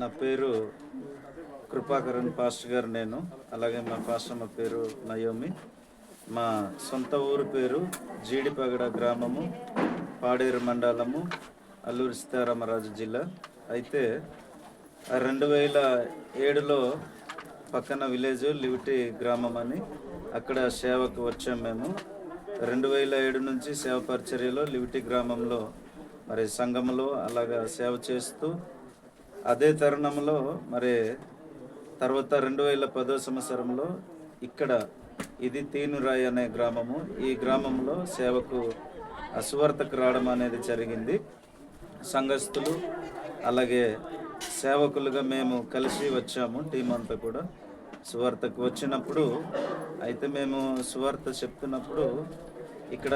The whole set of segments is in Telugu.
నా పేరు కృపాకరణ్ పాస్టర్ గారు నేను. అలాగే మా పాస్టర్ మా పేరు నయోమి. మా సొంత ఊరు పేరు జీడిపగడ గ్రామము పాడేరు మండలము అల్లూరి సీతారామరాజు జిల్లా. అయితే రెండు వేల ఏడులో పక్కన విలేజ్ లివిటి గ్రామం అని అక్కడ సేవకు వచ్చాం మేము. రెండు వేల ఏడు నుంచి సేవ పరిచర్యలో లివిటి గ్రామంలో మరి సంఘంలో అలాగా సేవ చేస్తూ అదే తరుణంలో మరి తర్వాత రెండు వేల పదో సంవత్సరంలో ఇక్కడ ఇది తీనురాయ్ అనే గ్రామము. ఈ గ్రామంలో సేవకు అసువార్తకు రావడం అనేది జరిగింది. సంఘస్థులు అలాగే సేవకులుగా మేము కలిసి వచ్చాము టీం అంతా కూడా. సువార్తకు వచ్చినప్పుడు అయితే మేము సువార్త చెప్తున్నప్పుడు ఇక్కడ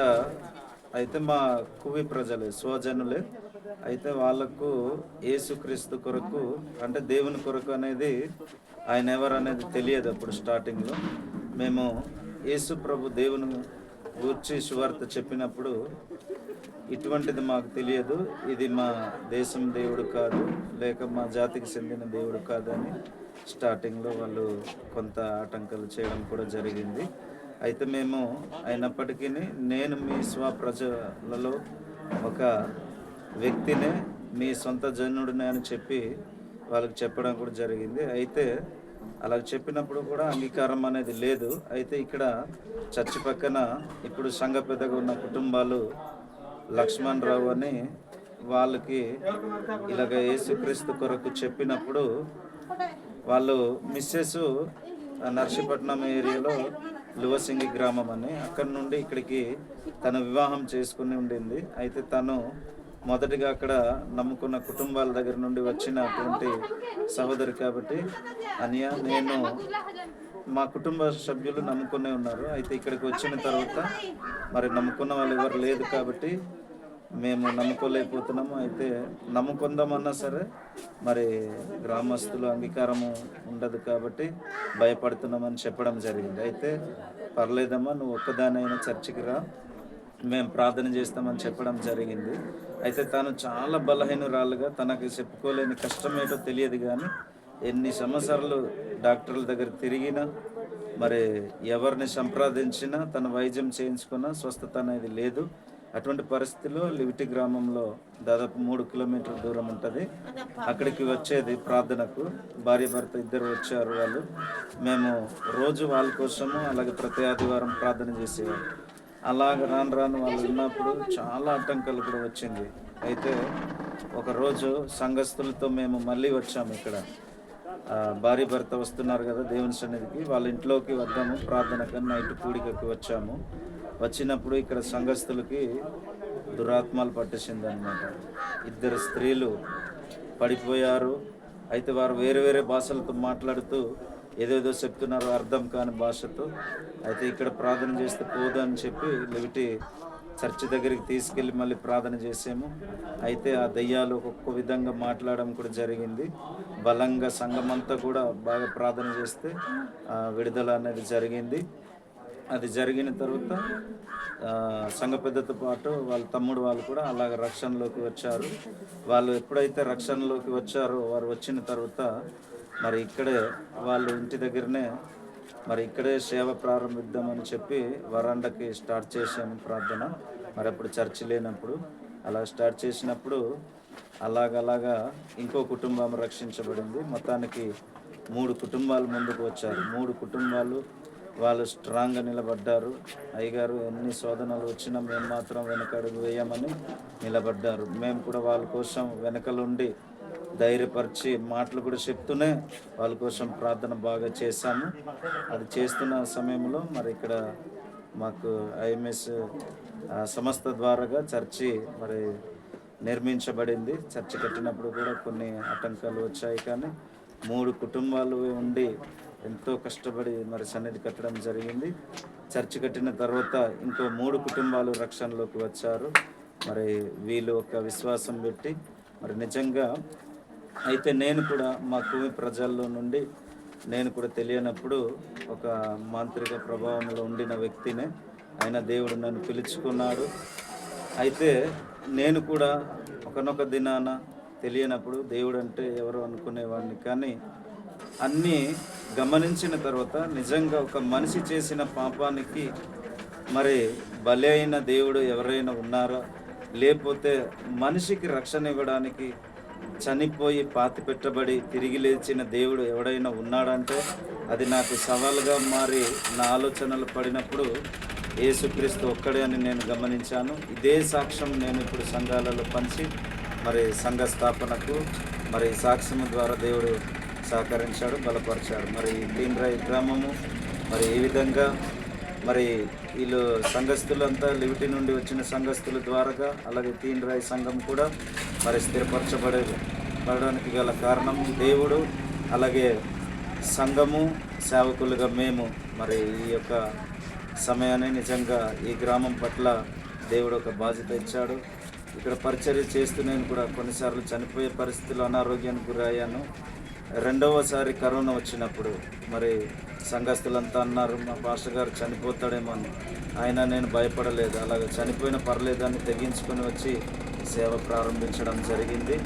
అయితే మా కువి ప్రజలే స్వజనులే అయితే వాళ్ళకు ఏసుక్రీస్తు కొరకు అంటే దేవుని కొరకు అనేది ఆయన ఎవరు అనేది తెలియదు అప్పుడు స్టార్టింగ్లో. మేము యేసు ప్రభు దేవుని గూర్చి సువార్త చెప్పినప్పుడు ఇటువంటిది మాకు తెలియదు. ఇది మా దేశం దేవుడు కాదు లేక మా జాతికి చెందిన దేవుడు కాదని స్టార్టింగ్లో వాళ్ళు కొంత ఆటంకాలు చేయడం కూడా జరిగింది. అయితే మేము అయినప్పటికీ నేను మీ స్వప్రజలలో ఒక వ్యక్తినే మీ సొంత జనుడిని అని చెప్పి వాళ్ళకి చెప్పడం కూడా జరిగింది. అయితే అలా చెప్పినప్పుడు కూడా అంగీకారం అనేది లేదు. అయితే ఇక్కడ చర్చి పక్కన ఇప్పుడు సంఘ పెద్దగా ఉన్న కుటుంబాలు లక్ష్మణ్ రావు అని వాళ్ళకి ఇలాగ యేసుక్రీస్తు కొరకు చెప్పినప్పుడు వాళ్ళు మిస్సెస్ నర్సీపట్నం ఏరియాలో లువసింగి గ్రామం అని అక్కడి నుండి ఇక్కడికి తను వివాహం చేసుకుని ఉండింది. అయితే తను మొదటిగా అక్కడ నమ్ముకున్న కుటుంబాల దగ్గర నుండి వచ్చినటువంటి సహోదరి కాబట్టి అనియా నేను మా కుటుంబ సభ్యులు నమ్ముకునే ఉన్నారు. అయితే ఇక్కడికి వచ్చిన తర్వాత మరి నమ్ముకున్న వాళ్ళు ఎవరు లేదు కాబట్టి మేము నమ్ముకోలేకపోతున్నాము. అయితే నమ్ముకుందామన్నా సరే మరి గ్రామస్తులు అంగీకారము ఉండదు కాబట్టి భయపడుతున్నామని చెప్పడం జరిగింది. అయితే పర్లేదమ్మా నువ్వు ఒక్కదానైనా చర్చికి రా. మేము ప్రార్థన చేస్తామని చెప్పడం జరిగింది. అయితే తను చాలా బలహీనురాలుగా తనకి చెప్పుకోలేని కష్టం ఏంటో తెలియదు కానీ ఎన్ని సంవత్సరాలు డాక్టర్ల దగ్గర తిరిగినా మరి ఎవరిని సంప్రదించినా తన వైద్యం చేయించుకున్నా స్వస్థత అనేది లేదు. అటువంటి పరిస్థితిలో లివిటి గ్రామంలో దాదాపు మూడు కిలోమీటర్ల దూరం ఉంటుంది. అక్కడికి వచ్చేది ప్రార్థనకు. భార్య భర్త ఇద్దరు వచ్చారు వాళ్ళు. మేము రోజు వాళ్ళ కోసము అలాగే ప్రతి ఆదివారం ప్రార్థన చేసేవాళ్ళం. అలాగ రాను రాను వాళ్ళు ఉన్నప్పుడు చాలా ఆటంకాలు కూడా వచ్చింది. అయితే ఒకరోజు సంఘస్థులతో మేము మళ్ళీ వచ్చాము ఇక్కడ. భార్య భర్త వస్తున్నారు కదా దేవుని సన్నిధికి. వాళ్ళ ఇంట్లోకి వద్దాము ప్రార్థనకు నైట్ కూడికకి వచ్చాము. వచ్చినప్పుడు ఇక్కడ సంఘస్థులకి దురాత్మాలు పట్టేసింది అనమాట ఇద్దరు స్త్రీలు పడిపోయారు. అయితే వారు వేరే వేరే భాషలతో మాట్లాడుతూ ఏదేదో చెప్తున్నారు అర్థం కాని భాషతో అయితే ఇక్కడ ప్రార్థన చేస్తే పోదని చెప్పి లివిటి చర్చి దగ్గరికి తీసుకెళ్ళి మళ్ళీ ప్రార్థన చేసాము. అయితే ఆ దయ్యాలు ఒక్కొక్క విధంగా మాట్లాడడం కూడా జరిగింది. బలంగా సంఘమంతా కూడా బాగా ప్రార్థన చేస్తే విడుదల అనేది జరిగింది. అది జరిగిన తర్వాత సంఘ పెద్దతో పాటు వాళ్ళ తమ్ముడు వాళ్ళు కూడా అలాగ రక్షణలోకి వచ్చారు. వాళ్ళు ఎప్పుడైతే రక్షణలోకి వచ్చారో వారు వచ్చిన తర్వాత మరి ఇక్కడే వాళ్ళు ఇంటి దగ్గరనే మరి ఇక్కడే సేవ ప్రారంభిద్దామని చెప్పి వరండాకి స్టార్ట్ చేశాము ప్రార్థన. మరి అప్పుడు చర్చి లేనప్పుడు అలా స్టార్ట్ చేసినప్పుడు అలాగలాగా ఇంకో కుటుంబం రక్షించబడింది. మొత్తానికి మూడు కుటుంబాలు ముందుకు వచ్చారు. మూడు కుటుంబాలు వాళ్ళు స్ట్రాంగ్గా నిలబడ్డారు. అయ్యగారు ఎన్ని శోధనలు వచ్చినా మేము మాత్రం వెనకడుగు వేయమని నిలబడ్డారు. మేము కూడా వాళ్ళ కోసం వెనకలుండి ధైర్యపరిచి మాటలు కూడా చెప్తూనే వాళ్ళ కోసం ప్రార్థన బాగా చేశాము. అది చేస్తున్న సమయంలో మరి ఇక్కడ మాకు ఐఎంఎస్ సంస్థ ద్వారాగా చర్చి మరి నిర్మించబడింది. చర్చి కట్టినప్పుడు కూడా కొన్ని ఆటంకాలు వచ్చాయి కానీ మూడు కుటుంబాలు ఉండి ఎంతో కష్టపడి మరి సన్నిధి కట్టడం జరిగింది. చర్చి కట్టిన తర్వాత ఇంకో మూడు కుటుంబాలు రక్షణలోకి వచ్చారు. మరి వీళ్ళు ఒక విశ్వాసం పెట్టి మరి నిజంగా అయితే నేను కూడా మా కుమి ప్రజల్లో నుండి నేను కూడా తెలియనప్పుడు ఒక మాంత్రిక ప్రభావంలో ఉండిన వ్యక్తినే. ఆయన దేవుడు నన్ను పిలుచుకున్నాడు. అయితే నేను కూడా ఒకనొక దినాన తెలియనప్పుడు దేవుడు అంటే ఎవరు అనుకునేవాడిని కానీ అన్నీ గమనించిన తర్వాత నిజంగా ఒక మనిషి చేసిన పాపానికి మరి బలి అయిన దేవుడు ఎవరైనా ఉన్నారా? లేకపోతే మనిషికి రక్షణ ఇవ్వడానికి చనిపోయి పాతి పెట్టబడి తిరిగి లేచిన దేవుడు ఎవడైనా ఉన్నాడంటే అది నాకు సవాలుగా మారి నా ఆలోచనలు పడినప్పుడు యేసుక్రీస్తు ఒక్కడే అని నేను గమనించాను. ఇదే సాక్ష్యం నేను ఇప్పుడు సంఘాలలో పంచి మరి సంఘ స్థాపనకు మరి సాక్ష్యం ద్వారా దేవుడు సహకరించాడు బలపరిచాడు. మరి తీన్రాయి గ్రామము మరి ఏ విధంగా మరి వీళ్ళు సంఘస్థులంతా లిబిటీ నుండి వచ్చిన సంఘస్థుల ద్వారాగా అలాగే తీన్రాయి సంఘం కూడా మరి స్థిరపరచబడే పడడానికి గల కారణం దేవుడు అలాగే సంఘము సేవకులుగా మేము మరి ఈ యొక్క సమయాన్ని నిజంగా ఈ గ్రామం పట్ల దేవుడు ఒక బాధ్యత ఇచ్చాడు. ఇక్కడ పరిచర్య చేస్తూ నేను కూడా కొన్నిసార్లు చనిపోయే పరిస్థితులు అనారోగ్యానికి గురయ్యాను. రెండవసారి కరోనా వచ్చినప్పుడు మరి సంఘస్థులంతా అన్నారు మా పాస్టర్ గారు చనిపోతాడేమో అని. ఆయన నేను భయపడలేదు. అలాగే చనిపోయిన పర్లేదని తెగించుకొని వచ్చి సేవ ప్రారంభించడం జరిగింది.